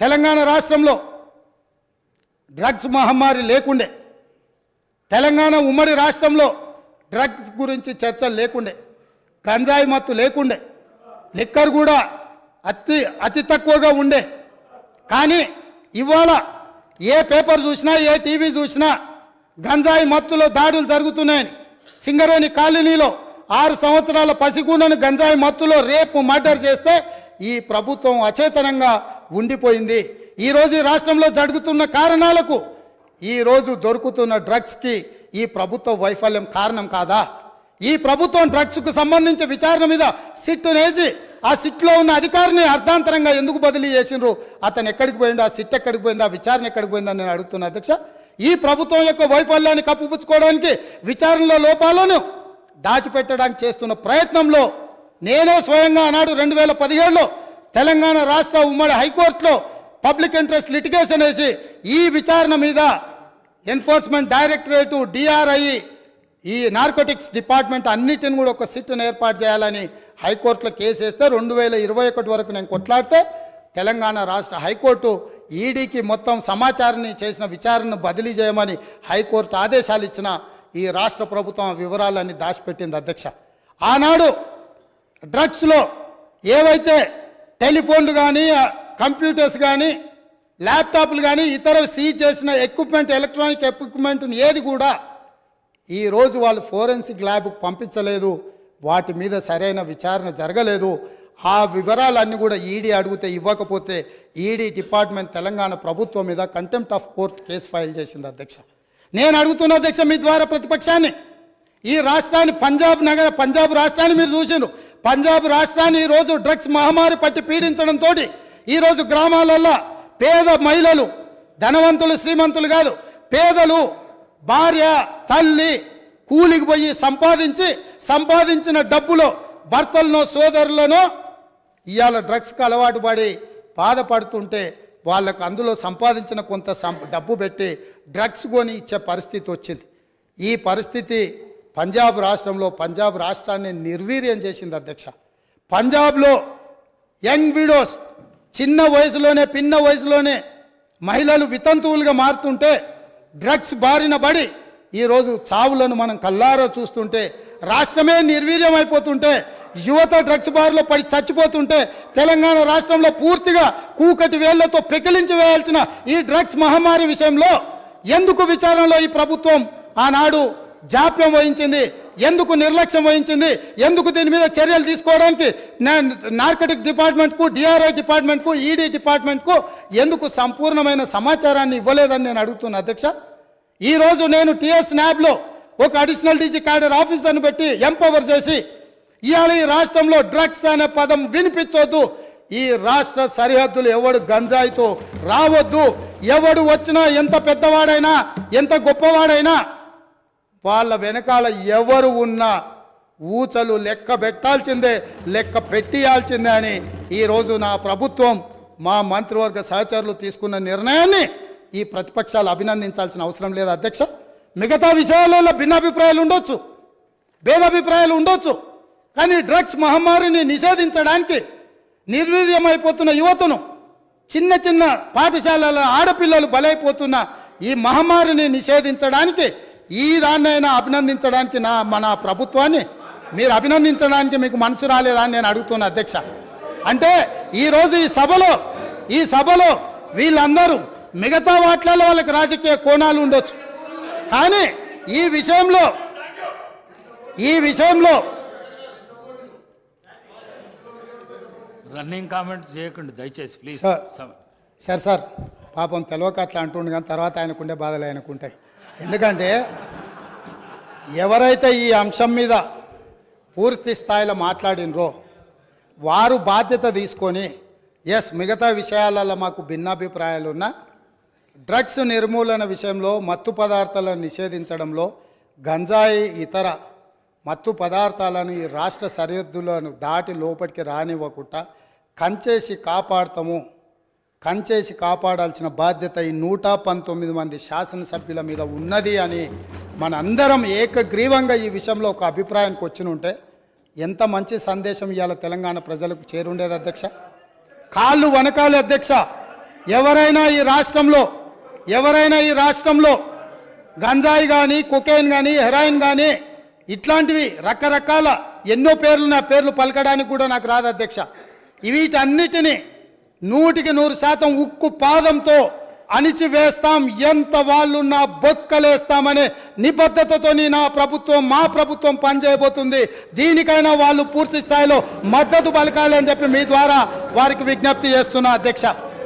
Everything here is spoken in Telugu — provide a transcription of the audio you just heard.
తెలంగాణ రాష్ట్రంలో డ్రగ్స్ మహమ్మారి లేకుండే తెలంగాణ ఉమ్మడి రాష్ట్రంలో డ్రగ్స్ గురించి చర్చలు లేకుండే గంజాయి మత్తు లేకుండే లిక్కర్ కూడా అతి అతి తక్కువగా ఉండే. కానీ ఇవాళ ఏ పేపర్ చూసినా ఏ టీవీ చూసినా గంజాయి మత్తులో దాడులు జరుగుతున్నాయని సింగరేణి కాలనీలో ఆరు సంవత్సరాల పసిగుండను గంజాయి మత్తులో రేపు మర్డర్ చేస్తే ఈ ప్రభుత్వం అచేతనంగా ఉండిపోయింది. ఈరోజు ఈ రాష్ట్రంలో జరుగుతున్న కారణాలకు ఈరోజు దొరుకుతున్న డ్రగ్స్కి ఈ ప్రభుత్వ వైఫల్యం కారణం కాదా? ఈ ప్రభుత్వం డ్రగ్స్కు సంబంధించి విచారణ మీద సిట్టునేసి ఆ సిట్లో ఉన్న అధికారిని అర్థాంతరంగా ఎందుకు బదిలీ చేసిండ్రు? అతను ఎక్కడికి పోయిందో ఆ సిట్ ఎక్కడికి పోయిందా? ఆ విచారణ ఎక్కడికి పోయిందని నేను అడుగుతున్నా అధ్యక్ష. ఈ ప్రభుత్వం యొక్క వైఫల్యాన్ని కప్పుపుచ్చుకోవడానికి విచారణలో లోపాలను దాచిపెట్టడానికి చేస్తున్న ప్రయత్నంలో నేనే స్వయంగా ఆనాడు రెండు వేల పదిహేడులో తెలంగాణ రాష్ట్ర ఉమ్మడి హైకోర్టులో పబ్లిక్ ఇంట్రెస్ట్ లిటిగేషన్ వేసి ఈ విచారణ మీద ఎన్ఫోర్స్మెంట్ డైరెక్టరేటు డిఆర్ఐ ఈ నార్కోటిక్స్ డిపార్ట్మెంట్ అన్నిటిని కూడా ఒక సిట్ను ఏర్పాటు చేయాలని హైకోర్టులో కేసు వేస్తే రెండు వేల ఇరవై ఒకటి వరకు నేను కొట్లాడితే తెలంగాణ రాష్ట్ర హైకోర్టు ఈడీకి మొత్తం సమాచారాన్ని చేసిన విచారణను బదిలీ చేయమని హైకోర్టు ఆదేశాలు ఇచ్చిన ఈ రాష్ట్ర ప్రభుత్వం వివరాలన్నీ దాచిపెట్టింది అధ్యక్ష. ఆనాడు డ్రగ్స్లో ఏవైతే టెలిఫోన్లు కానీ కంప్యూటర్స్ కానీ ల్యాప్టాప్లు కానీ ఇతర సీజ్ చేసిన ఎక్విప్మెంట్ ఎలక్ట్రానిక్ ఎక్విప్మెంట్ ఏది కూడా ఈ రోజు వాళ్ళు ఫోరెన్సిక్ ల్యాబ్కు పంపించలేదు. వాటి మీద సరైన విచారణ జరగలేదు. ఆ వివరాలన్నీ కూడా ఈడీ అడిగితే ఇవ్వకపోతే ఈడీ డిపార్ట్మెంట్ తెలంగాణ ప్రభుత్వం మీద contempt of court case file చేసింది అధ్యక్ష. నేను అడుగుతున్న అధ్యక్ష మీ ద్వారా ప్రతిపక్షాన్ని. ఈ రాష్ట్రాన్ని పంజాబ్ నగర పంజాబ్ రాష్ట్రాన్ని మీరు చూసిండ్రు. పంజాబ్ రాష్ట్రాన్ని ఈరోజు డ్రగ్స్ మహమ్మారి పట్టి పీడించడంతో ఈరోజు గ్రామాలల్లో పేద మహిళలు ధనవంతులు శ్రీమంతులు కాదు పేదలు భార్య తల్లి కూలికి పోయి సంపాదించి సంపాదించిన డబ్బులో భర్తలనో సోదరులనో ఇవాళ డ్రగ్స్కి అలవాటు పడి బాధపడుతుంటే వాళ్ళకు అందులో సంపాదించిన కొంత సం- డబ్బు పెట్టి డ్రగ్స్ కొని ఇచ్చే పరిస్థితి వచ్చింది. ఈ పరిస్థితి పంజాబ్ రాష్ట్రంలో పంజాబ్ రాష్ట్రాన్ని నిర్వీర్యం చేసింది అధ్యక్ష. పంజాబ్లో యంగ్ విడోస్ చిన్న వయసులోనే పిన్న వయసులోనే మహిళలు వితంతువులుగా మారుతుంటే డ్రగ్స్ బారిన పడి ఈరోజు చావులను మనం కల్లారో చూస్తుంటే రాష్ట్రమే నిర్వీర్యం అయిపోతుంటే యువత డ్రగ్స్ బారిలో పడి చచ్చిపోతుంటే తెలంగాణ రాష్ట్రంలో పూర్తిగా కూకటి వేళ్ళతో పెకిలించి వేయాల్సిన ఈ డ్రగ్స్ మహమ్మారి విషయంలో ఎందుకు విచారణలో ఈ ప్రభుత్వం ఆనాడు జాప్యం వహించింది ఎందుకు నిర్లక్ష్యం వహించింది ఎందుకు దీని మీద చర్యలు తీసుకోవడానికి నార్కటిక్ డిపార్ట్మెంట్కు డిఆర్ఐ డిపార్ట్మెంట్కు ఈడీ డిపార్ట్మెంట్కు ఎందుకు సంపూర్ణమైన సమాచారాన్ని ఇవ్వలేదని నేను అడుగుతున్నా అధ్యక్ష. ఈరోజు నేను టీఎస్ న్యాబ్లో ఒక అడిషనల్ డీజీ క్యాడర్ ఆఫీసర్ని పెట్టి ఎంపవర్ చేసి ఇవాళ ఈ రాష్ట్రంలో డ్రగ్స్ అనే పదం వినిపించొద్దు. ఈ రాష్ట్ర సరిహద్దులు ఎవడు గంజాయితో రావద్దు. ఎవడు వచ్చినా ఎంత పెద్దవాడైనా ఎంత గొప్పవాడైనా వాళ్ళ వెనకాల ఎవరు ఉన్నా ఊచలు లెక్క పెట్టాల్సిందే లెక్క పెట్టియాల్సిందే అని ఈరోజు నా ప్రభుత్వం మా మంత్రివర్గ సహచరులు తీసుకున్న నిర్ణయాన్ని ఈ ప్రతిపక్షాలు అభినందించాల్సిన అవసరం లేదు అధ్యక్ష. మిగతా విషయాలలో భిన్నాభిప్రాయాలు ఉండొచ్చు భేదాభిప్రాయాలు ఉండొచ్చు కానీ డ్రగ్స్ మహమ్మారిని నిషేధించడానికి నిర్వీర్యమైపోతున్న యువతను చిన్న చిన్న పాఠశాలల ఆడపిల్లలు బలైపోతున్న ఈ మహమ్మారిని నిషేధించడానికి ఈ దాన్నైనా అభినందించడానికి నా మన ప్రభుత్వాన్ని మీరు అభినందించడానికి మీకు మనసు రాలేదా అని నేను అడుగుతున్నా అధ్యక్ష. అంటే ఈరోజు ఈ సభలో ఈ సభలో వీళ్ళందరూ మిగతా వాట్లలో వాళ్ళకి రాజకీయ కోణాలు ఉండొచ్చు. కానీ ఈ విషయంలో ఈ విషయంలో రన్నింగ్ కామెంట్ చేయకండి దయచేసి ప్లీజ్ సార్. సార్ సార్ పాపం తెలియక అట్లా అంటుండు కానీ తర్వాత ఆయనకుండే బాధలు ఆయనకుంటాయి. ఎందుకంటే ఎవరైతే ఈ అంశం మీద పూర్తి స్థాయిలో మాట్లాడినరో వారు బాధ్యత తీసుకొని ఎస్ మిగతా విషయాలలో మాకు భిన్నాభిప్రాయాలున్నా డ్రగ్స్ నిర్మూలన విషయంలో మత్తు పదార్థాలను నిషేధించడంలో గంజాయి ఇతర మత్తు పదార్థాలను ఈ రాష్ట్ర సరిహద్దులను దాటి లోపలికి రానివ్వకుండా కంచేసి కాపాడతాము. కంచేసి కాపాడాల్సిన బాధ్యత ఈ నూట పంతొమ్మిది మంది శాసనసభ్యుల మీద ఉన్నది అని మనందరం ఏకగ్రీవంగా ఈ విషయంలో ఒక అభిప్రాయానికి వచ్చిన ఉంటే ఎంత మంచి సందేశం ఇవాళ తెలంగాణ ప్రజలకు చేరుండేది అధ్యక్ష? కాళ్ళు వనకాలి అధ్యక్ష. ఎవరైనా ఈ రాష్ట్రంలో ఎవరైనా ఈ రాష్ట్రంలో గంజాయి కానీ కొకైన్ కానీ హెరాయిన్ కానీ ఇట్లాంటివి రకరకాల ఎన్నో పేర్లు నా పేర్లు పలకడానికి కూడా నాకు రాదు అధ్యక్ష. వీటన్నిటిని నూటికి నూరు శాతం ఉక్కు పాదంతో అణిచివేస్తాం. ఎంత వాళ్ళున్నా బొక్కలేస్తామనే నిబద్ధతతోని నా ప్రభుత్వం మా ప్రభుత్వం పనిచేయబోతుంది. దీనికైనా వాళ్ళు పూర్తి స్థాయిలో మద్దతు పలకాలి అని చెప్పి మీ ద్వారా వారికి విజ్ఞప్తి చేస్తున్నా అధ్యక్ష.